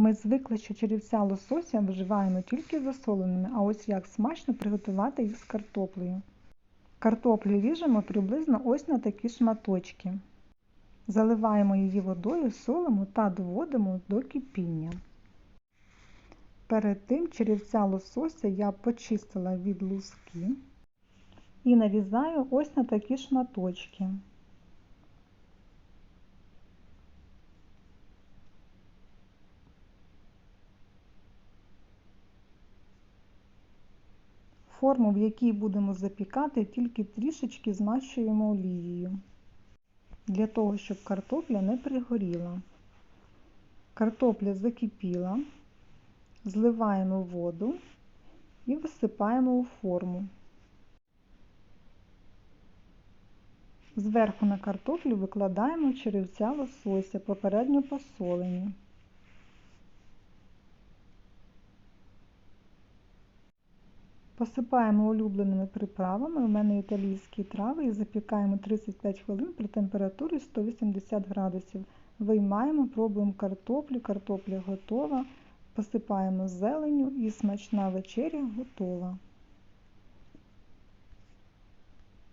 Ми звикли, що черевця лосося вживаємо тільки засоленими, а ось як смачно приготувати їх з картоплею. Картоплю ріжемо приблизно ось на такі шматочки. Заливаємо її водою, солимо та доводимо до кипіння. Перед тим черевця лосося я почистила від луски і нарізаю ось на такі шматочки. Форму, в якій будемо запікати, тільки трішечки змащуємо олією, для того, щоб картопля не пригоріла. Картопля закипіла, зливаємо воду і висипаємо у форму. Зверху на картоплю викладаємо черевця лосося, попередньо посолені. Посипаємо улюбленими приправами, у мене італійські трави. І запікаємо 35 хвилин при температурі 180 градусів. Виймаємо, пробуємо картоплю, картопля готова, посипаємо зеленню. І смачна вечеря готова.